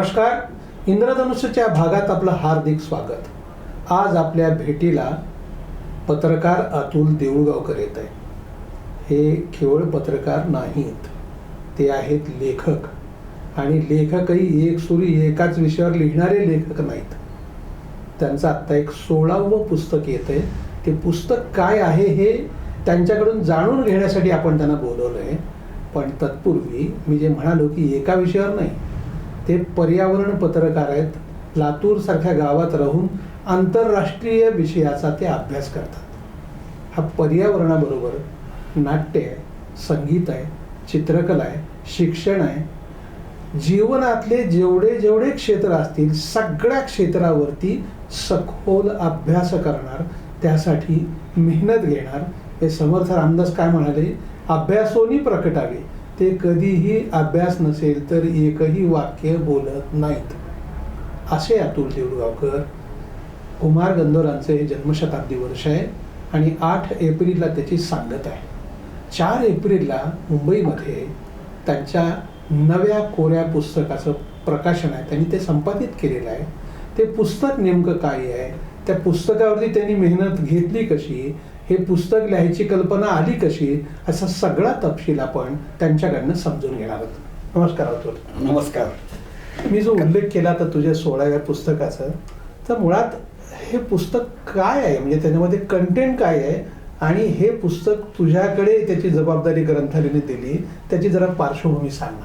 नमस्कार. इंद्रधनुष्यच्या भागात आपलं हार्दिक स्वागत. आज आपल्या भेटीला पत्रकार अतुल देऊळगावकर येत आहे हे केवळ पत्रकार नाहीत. ते आहेत लेखक. आणि लेखकही एक सुरी एकाच विषयावर लिहिणारे लेखक नाहीत. त्यांचं आत्ता एक सोळावं पुस्तक येत आहे. ते पुस्तक काय आहे हे त्यांच्याकडून जाणून घेण्यासाठी आपण त्यांना बोलवलं आहे पण तत्पूर्वी मी जे म्हणालो की एका विषयावर नाही ते पर्यावरण पत्रकार आहेत. लातूरसारख्या गावात राहून आंतरराष्ट्रीय विषयाचा ते अभ्यास करतात. हा पर्यावरणाबरोबर नाट्य आहे संगीत आहे चित्रकला आहे शिक्षण आहे. जीवनातले जेवढे जेवढे क्षेत्र असतील सगळ्या क्षेत्रावरती सखोल अभ्यास करणार त्यासाठी मेहनत घेणार. हे समर्थ रामदास काय म्हणाले? अभ्यासोनी प्रकटावे. ते कधीही अभ्यास नसेल तर एकही वाक्य बोलत नाहीत. असे अतुल देऊळगावकर कुमार गंधोरांचे हे जन्मशताब्दी वर्ष आहे आणि आठ एप्रिलला त्याची सांगत आहे. चार एप्रिलला मुंबईमध्ये त्यांच्या नव्या कोऱ्या पुस्तकाचं प्रकाशन आहे. त्यांनी ते संपादित केलेलं आहे. ते पुस्तक नेमकं काय आहे? त्या पुस्तकावरती त्यांनी मेहनत घेतली कशी? हे पुस्तक लिहायची कल्पना आली कशी असा सगळा तपशील आपण त्यांच्याकडनं समजून घेणार आहोत. नमस्कार अतुल. नमस्कार. मी जो उल्लेख केला तर तुझ्या सोळाव्या पुस्तकाचं तर मुळात हे पुस्तक काय आहे? म्हणजे त्याच्यामध्ये कंटेंट काय आहे? आणि हे पुस्तक तुझ्याकडे त्याची जबाबदारी ग्रंथालयाने दिली त्याची जरा पार्श्वभूमी सांग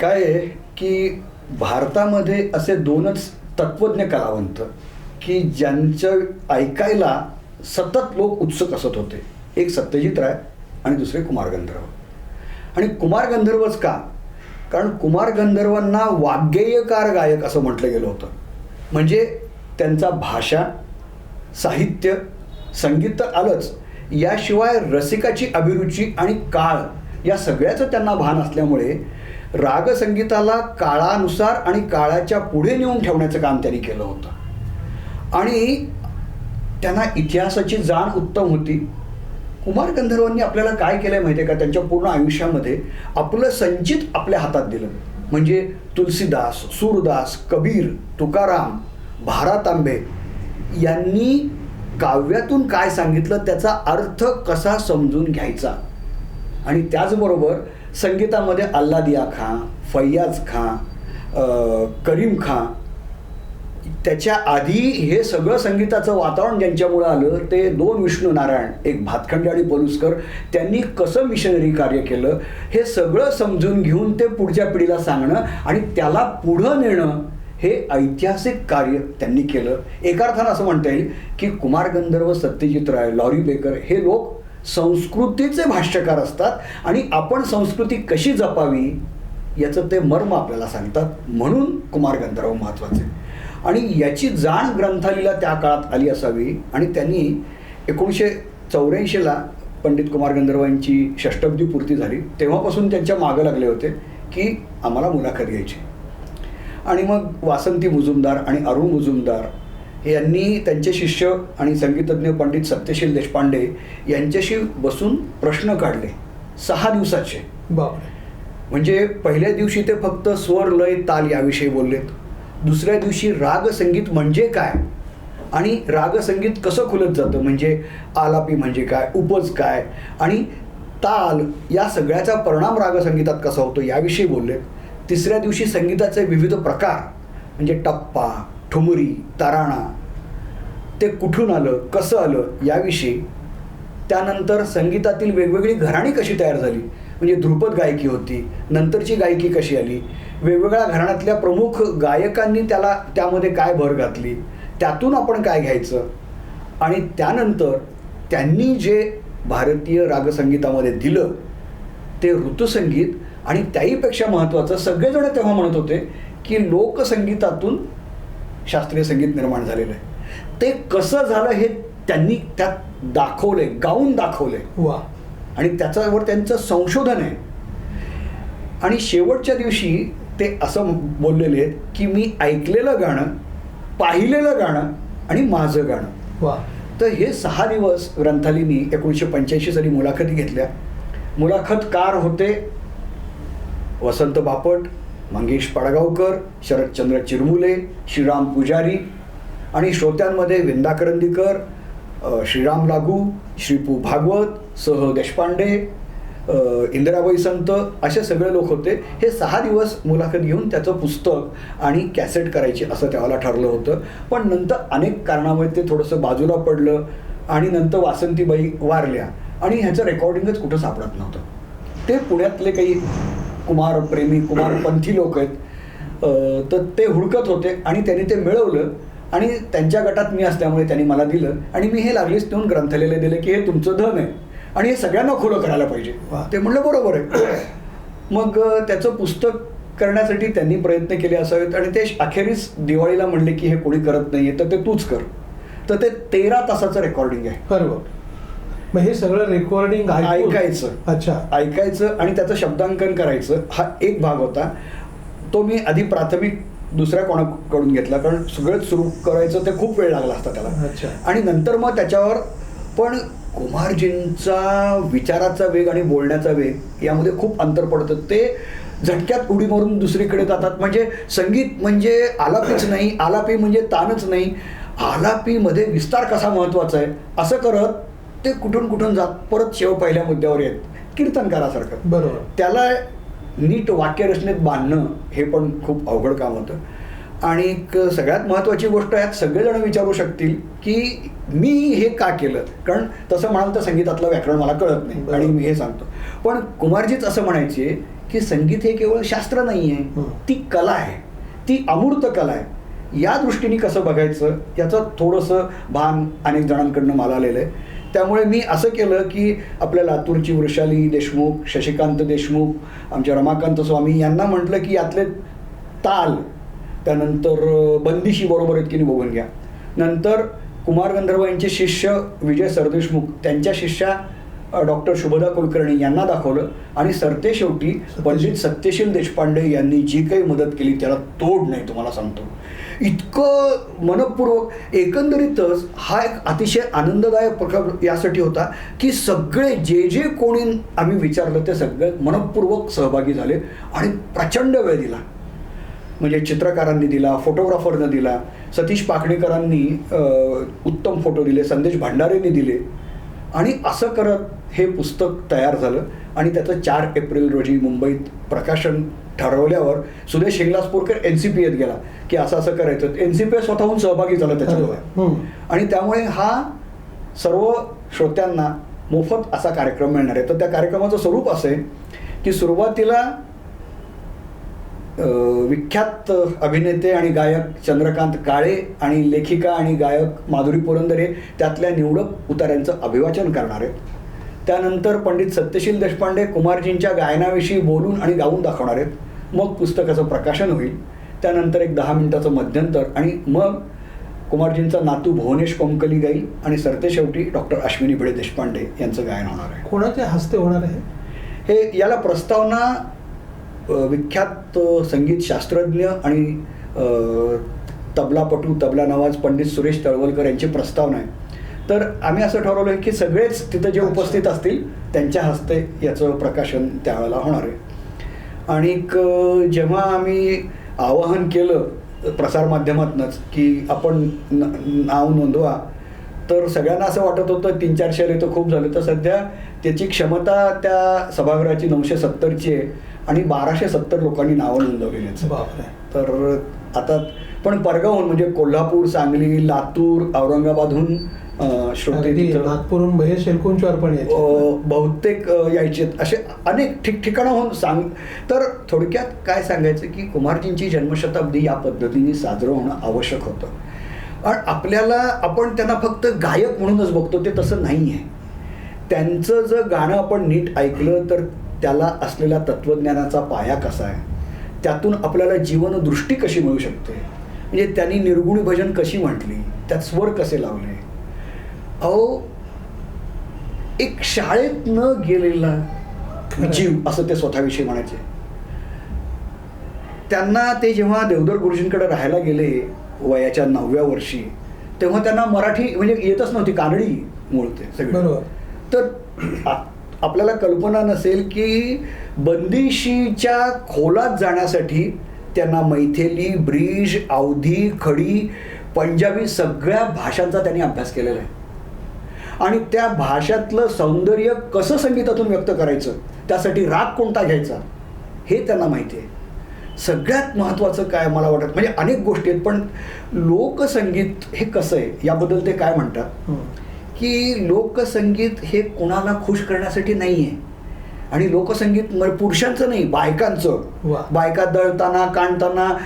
काय आहे की भारतामध्ये असे दोनच तत्वज्ञ कलावंत की ज्यांचं ऐकायला सतत लोक उत्सुक असत होते. एक सत्यजित राय आणि दुसरे कुमार गंधर्व. आणि कुमार गंधर्वच का? कारण कुमार गंधर्वांना वाग्गेयकार गायक असं म्हटलं गेलं होतं. म्हणजे त्यांचा भाषा साहित्य संगीत तर आलंच. याशिवाय रसिकाची अभिरुची आणि काळ या सगळ्याचं त्यांना भान असल्यामुळे रागसंगीताला काळानुसार आणि काळाच्या पुढे नेऊन ठेवण्याचं काम त्यांनी केलं होतं. आणि त्यांना इतिहासाची जाण उत्तम होती. कुमार गंधर्वांनी आपल्याला काय केलं आहे माहिती आहे का? त्यांच्या पूर्ण आयुष्यामध्ये आपलं संचित आपल्या हातात दिलं. म्हणजे तुलसीदास सूरदास कबीर तुकाराम भारत यांनी काव्यातून काय सांगितलं त्याचा अर्थ कसा समजून घ्यायचा? आणि त्याचबरोबर संगीतामध्ये अल्लादिया खां फैयाज खां करीम खां त्याच्या आधी हे सगळं संगीताचं वातावरण ज्यांच्यामुळं आलं ते दोन विष्णू नारायण एक भातखंडे आणि पलुसकर त्यांनी कसं मिशनरी कार्य केलं हे सगळं समजून घेऊन ते पुढच्या पिढीला सांगणं आणि त्याला पुढं नेणं हे ऐतिहासिक कार्य त्यांनी केलं. एका अर्थानं असं म्हणता येईल की कुमार गंधर्व सत्यजित राय लॉरी बेकर हे लोक संस्कृतीचे भाष्यकार असतात आणि आपण संस्कृती कशी जपावी याचं ते मर्म आपल्याला सांगतात. म्हणून कुमार गंधर्व महत्त्वाचे. आणि याची जाण ग्रंथालीला त्या काळात आली असावी. आणि त्यांनी एकोणीसशे चौऱ्याऐंशीला पंडित कुमार गंधर्व यांची षष्टब्दी पूर्ती झाली. तेव्हापासून त्यांच्या मागं लागले होते की आम्हाला मुलाखत घ्यायची. आणि मग वासंती मुजुमदार आणि अरुण मुजुमदार यांनी त्यांचे शिष्य आणि संगीतज्ञ पंडित सत्यशील देशपांडे यांच्याशी बसून प्रश्न काढले. सहा दिवसाचे. बापरे. म्हणजे पहिल्या दिवशी ते फक्त स्वर लय ताल याविषयी बोललेत. दुसऱ्या दिवशी राग संगीत म्हणजे काय? आणि राग संगीत कसं खुलत जातं? म्हणजे आलापी म्हणजे काय? उपज काय? आणि ताल या सगळ्याचा परिणाम रागसंगीतात कसा होतो याविषयी बोलले. तिसऱ्या दिवशी संगीताचे विविध प्रकार म्हणजे टप्पा ठुमरी तराणा ते कुठून आलं कसं आलं याविषयी. त्यानंतर संगीतातील वेगवेगळी घराणी कशी तयार झाली? म्हणजे ध्रुपद गायकी होती नंतरची गायकी कशी आली? वेगवेगळ्या घराण्यातल्या प्रमुख गायकांनी त्याला त्यामध्ये काय भर घातली? त्यातून आपण काय घ्यायचं? आणि त्यानंतर त्यांनी जे भारतीय रागसंगीतामध्ये दिलं ते ऋतुसंगीत आणि त्याहीपेक्षा महत्त्वाचं सगळेजण तेव्हा म्हणत होते की लोकसंगीतातून शास्त्रीय संगीत निर्माण झालेलं आहे. ते कसं झालं हे त्यांनी त्यात दाखवलंय गाऊन दाखवलंय. वा. आणि त्याच्यावर त्यांचं संशोधन आहे. आणि शेवटच्या दिवशी ते असं बोललेले आहेत की मी ऐकलेलं गाणं पाहिलेलं गाणं आणि माझं गाणं. वा. तर हे सहा दिवस ग्रंथालीनी एकोणीसशे पंच्याऐंशी साली मुलाखती घेतल्या. मुलाखतकार होते वसंत बापट मंगेश पडगावकर शरदचंद्र चिरमुले श्रीराम पुजारी आणि श्रोत्यांमध्ये विंदा करंदीकर श्रीराम लागू श्रीपू भागवत सह देशपांडे इंदिराबाई संत असे सगळे लोक होते. हे सहा दिवस मुलाखत घेऊन त्याचं पुस्तक आणि कॅसेट करायची असं त्यावेळेला ठरलं होतं. पण नंतर अनेक कारणामुळे ते थोडंसं बाजूला पडलं आणि नंतर वासंतीबाई वारल्या आणि ह्याचं रेकॉर्डिंगच कुठं सापडत नव्हतं. ते पुण्यातले काही कुमार प्रेमी कुमारपंथी लोक आहेत. तर ते हुडकत होते आणि त्यांनी ते मिळवलं आणि त्यांच्या गटात मी असल्यामुळे त्यांनी मला दिलं आणि मी हे लागलीच नेऊन ग्रंथालयाला दिलं की हे तुमचं धन आहे. आणि हे सगळ्यांना खुलं करायला पाहिजे. ते म्हणलं बरोबर आहे. मग त्याचं पुस्तक करण्यासाठी त्यांनी प्रयत्न केले असावेत आणि ते अखेरीस दिवाळीला म्हणले की हे कोणी करत नाहीये तर ते तूच कर. तर ते तेरा तासाचं रेकॉर्डिंग आहे. बरोबर. मग हे सगळं रेकॉर्डिंग ऐकायचं. अच्छा. ऐकायचं आणि त्याचं शब्दांकन करायचं हा एक भाग होता. तो मी आधी प्राथमिक दुसऱ्या कोणाकडून घेतला कारण सगळंच सुरू करायचं ते खूप वेळ लागला असता त्याला. अच्छा. आणि नंतर मग त्याच्यावर पण कुमारजींचा विचाराचा वेग आणि बोलण्याचा वेग यामध्ये खूप अंतर पडतं. ते झटक्यात उडी मारून दुसरीकडे जातात. म्हणजे संगीत म्हणजे आलापीच नाही आलापी म्हणजे तानच नाही. आलापीमध्ये विस्तार कसा महत्त्वाचा आहे? असं करत ते कुठून कुठून जात? परत शेव पहिल्या मुद्द्यावर येत. कीर्तनकारासारखं. बरोबर. त्याला नीट वाक्यरचनेत बांधणं हे पण खूप अवघड काम होतं. आणि एक सगळ्यात महत्त्वाची गोष्ट यात सगळेजण विचारू शकतील की मी हे का केलं कारण तसं म्हणाल तर संगीतातलं व्याकरण मला कळत नाही. आणि मी हे सांगतो पण कुमारजीच असं म्हणायचे की संगीत हे केवळ शास्त्र नाही आहे. ती कला आहे ती अमूर्त कला आहे या दृष्टीने कसं बघायचं याचं थोडंसं भान अनेक जणांकडनं मला आलेलं आहे त्यामुळे मी असं केलं की आपल्या लातूरची वृषाली देशमुख शशिकांत देशमुख आमच्या रमाकांत स्वामी यांना म्हटलं की यातले ताल त्यानंतर बंदिशी बरोबर आहेत की नाही बघून घ्या. नंतर कुमार गंधर्व यांचे शिष्य विजय सरदेशमुख त्यांच्या शिष्या डॉक्टर शुभदा कुलकर्णी यांना दाखवलं. आणि सरते शेवटी पंडित सत्यशील देशपांडे यांनी जी काही मदत केली त्याला तोड नाही तुम्हाला सांगतो. इतकं मनपूर्वक एकंदरीतच हा एक अतिशय आनंददायक प्रकार यासाठी होता की सगळे जे जे कोणी आम्ही विचारलं ते सगळे मनपूर्वक सहभागी झाले आणि प्रचंड वेळ दिला. म्हणजे चित्रकारांनी दिला फोटोग्राफरनं दिला सतीश पाकणेकरांनी उत्तम फोटो दिले संदेश भांडारेंनी दिले. आणि असं करत हे पुस्तक तयार झालं आणि त्याचं चार एप्रिल रोजी मुंबईत प्रकाशन ठरवल्यावर Sudesh Shinglaspurkar N C P एत गेला की असं असं करायचं. एन सी पी स्वतःहून सहभागी झालं हं. आणि त्यामुळे हा सर्व श्रोत्यांना मोफत असा कार्यक्रम मिळणार आहे. तर त्या कार्यक्रमाचं स्वरूप असं आहे की सुरुवातीला विख्यात अभिनेते आणि गायक चंद्रकांत काळे आणि लेखिका आणि गायक माधुरी पुरंदरे त्यातल्या निवडक उतार्यांचं अभिवाचन करणार. आहेत त्यानंतर पंडित सत्यशील देशपांडे कुमारजींच्या गायनाविषयी बोलून आणि गाऊन दाखवणार. आहेत मग पुस्तकाचं प्रकाशन होईल. त्यानंतर एक दहा मिनिटाचं मध्यंतर आणि मग कुमारजींचा नातू भुवनेश कोमकली गाईल आणि सरते शेवटी डॉक्टर अश्विनी भिडे देशपांडे यांचं गायन होणार आहे. कोणाच्या हस्ते होणार आहे? हे याला प्रस्तावना विख्यात संगीत शास्त्रज्ञ आणि तबलापटू तबला नवाज पंडित सुरेश तळवलकर यांची प्रस्तावना आहे तर आम्ही असं ठरवलं आहे की सगळेच तिथं जे उपस्थित असतील त्यांच्या हस्ते याचं प्रकाशन त्यावेळेला होणार आहे. आणि जेव्हा आम्ही आवाहन केलं प्रसारमाध्यमातनंच की आपण न- नाव नोंदवा तर सगळ्यांना असं वाटत होतं तीन चारशे तर खूप झाले. तर सध्या त्याची क्षमता त्या सभागृहाची नऊशे सत्तरची आहे. आणि बाराशे सत्तर लोकांनी नावं नोंदवलेली आहेत. तर आता पण परगावहून म्हणजे कोल्हापूर सांगली लातूर औरंगाबादहून नागपूरहून महेश एलकुंचवार पण बहुतेक यायचे असे अनेक ठिकठिकाणाहून सांग तर थोडक्यात काय सांगायचं की कुमारजींची जन्मशताब्दी या पद्धतीने साजरं होणं आवश्यक होतं. आणि आपल्याला आपण त्यांना फक्त गायक म्हणूनच बघतो ते तसं नाही आहे त्यांचं जर गाणं आपण नीट ऐकलं तर त्याला असलेला तत्त्वज्ञानाचा पाया कसा आहे? त्यातून आपल्याला जीवनदृष्टी कशी मिळू शकते? म्हणजे त्यांनी निर्गुणी भजन कशी म्हटली? त्यात स्वर कसे लावले? अहो एक शाळेत न गेलेला जीव असं ते स्वतःविषयी म्हणायचे. त्यांना ते जेव्हा देवदर गुरुजींकडे राहायला गेले वयाच्या नवव्या वर्षी तेव्हा त्यांना मराठी म्हणजे येतच नव्हती कानडी मूळ ते सगळे. तर आपल्याला कल्पना नसेल की बंदिशीच्या खोलात जाण्यासाठी त्यांना मैथेली ब्रिज अवधी खडी पंजाबी सगळ्या भाषांचा त्यांनी अभ्यास केलेला आहे. आणि त्या भाषातलं सौंदर्य कसं संगीतातून व्यक्त करायचं? त्यासाठी राग कोणता घ्यायचा? हे त्यांना माहिती आहे. सगळ्यात महत्त्वाचं काय मला वाटत म्हणजे अनेक गोष्टी आहेत पण लोकसंगीत हे कसं आहे? याबद्दल ते काय म्हणतात? की लोकसंगीत हे कोणाला खुश करण्यासाठी नाही आहे आणि लोकसंगीत म- पुरुषांचं नाही बायकांचं. बायका दळताना कांडताना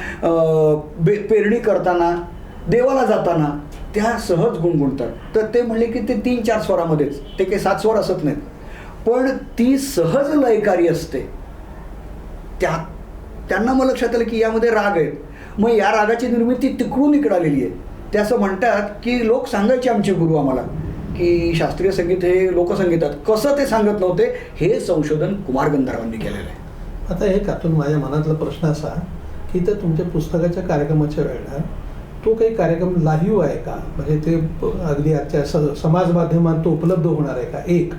बे- पेरणी करताना देवाला जाताना त्या सहज गुणगुणतात. तर ते म्हणले की ते तीन चार स्वरामध्येच. ते काही सात स्वर असत नाहीत. पण ती सहज लयकारी असते. त्या त्यांना मग लक्षात आलं की यामध्ये राग आहेत मग या रागाची निर्मिती तिकडून इकडं आलेली आहे. ते असं म्हणतात की लोक सांगायचे आमचे गुरु आम्हाला. की शास्त्रीय संगीत हे लोकसंगीतात कसं ते सांगत नव्हते हे संशोधन कुमार गंधर्वांनी केलेलं आहे. आता एक आतून माझ्या मनातला प्रश्न असा की तर तुमच्या पुस्तकाच्या कार्यक्रमाच्या वेळेला तो काही कार्यक्रम लाईव्ह आहे का? म्हणजे ते अगदी आजच्या स- समाज माध्यमात तो उपलब्ध होणार आहे का? एक.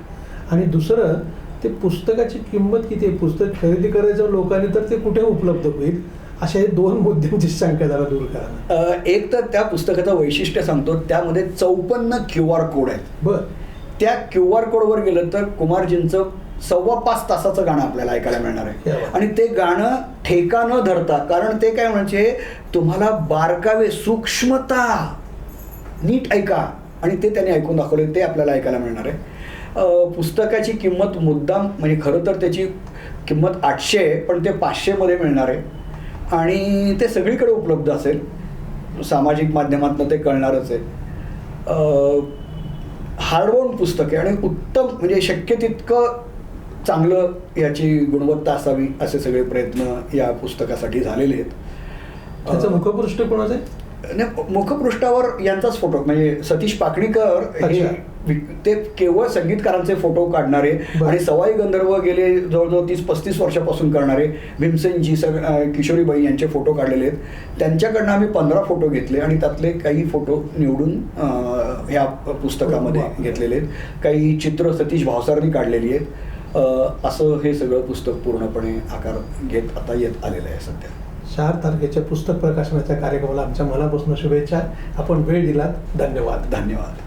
आणि दुसरं ते पुस्तकाची किंमत किती आहे? पुस्तक खरेदी करायचं लोकांनी तर ते कुठे उपलब्ध होईल? हे दोन मुद्द्यांची शंका जरा दूर करा. एक तर त्या पुस्तकाचं वैशिष्ट्य सांगतो त्यामध्ये चौपन्न क्यू आर कोड आहेत. बर. त्या क्यू आर कोडवर गेलं तर कुमारजींचं सव्वा पाच तासाचं गाणं आपल्याला ऐकायला मिळणार आहे. आणि ते गाणं ठेका न धरता कारण ते काय म्हणजे तुम्हाला बारकावे सूक्ष्मता नीट ऐका. आणि ते त्यांनी ऐकून दाखवले ते आपल्याला ऐकायला मिळणार आहे. पुस्तकाची किंमत मुद्दाम म्हणजे खरं तर त्याची किंमत आठशे आहे पण ते पाचशेमध्ये मिळणार आहे. आणि ते सगळीकडे उपलब्ध असेल. सामाजिक माध्यमातून ते कळणारच आहे. अं, हार्डवोन पुस्तक आहे आणि उत्तम म्हणजे शक्य तितकं चांगलं याची गुणवत्ता असावी असे सगळे प्रयत्न या पुस्तकासाठी झालेले आहेत. त्याचं मुखपृष्ठ कोणाचं आहे? नाही, मुखपृष्ठावर यांचाच फोटो म्हणजे सतीश पाकणीकर हे ते केवळ संगीतकारांचे फोटो काढणारे. आणि सवाई गंधर्व गेले जवळजवळ तीस पस्तीस वर्षापासून करणारे भीमसेनजी सग किशोरीबाई यांचे फोटो काढलेले आहेत. त्यांच्याकडनं आम्ही पंधरा फोटो घेतले आणि त्यातले काही फोटो निवडून ह्या पुस्तकामध्ये. घेतलेले आहेत. काही चित्र सतीश भावसारनी काढलेली आहेत. असं हे सगळं पुस्तक पूर्णपणे आकार घेत आता येत आलेलं आहे सध्या. चार तारखेच्या पुस्तक प्रकाशनाच्या कार्यक्रमाला आमच्या मनापासून शुभेच्छा. आपण वेळ दिलात. धन्यवाद. धन्यवाद.